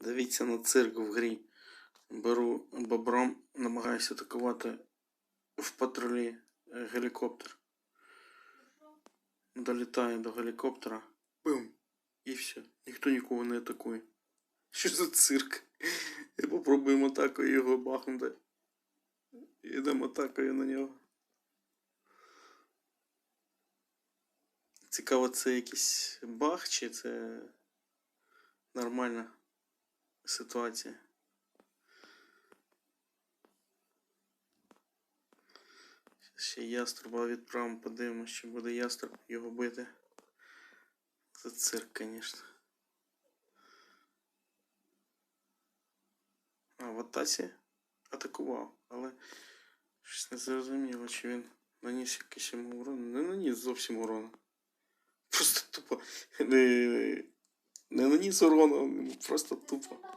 Дивіться на цирк в грі. Беру бобром, намагаюся атакувати в патрулі е, гелікоптер. Долітаю до гелікоптера. Бум! І все. Ніхто нікого не атакує. Що за цирк? І попробуємо атакою його бахнути. Ідемо атакою на нього. Цікаво, це якийсь баг, чи це нормальна ситуація. Ще яструба відправимо, подивимося, що буде яструб його бити. Це цирк, звісно. А, в атаці атакував, але щось не зрозуміло, чи він наніс якийсь йому урон. Не наніс зовсім урону. Просто тупо не, не наніс урону, просто тупо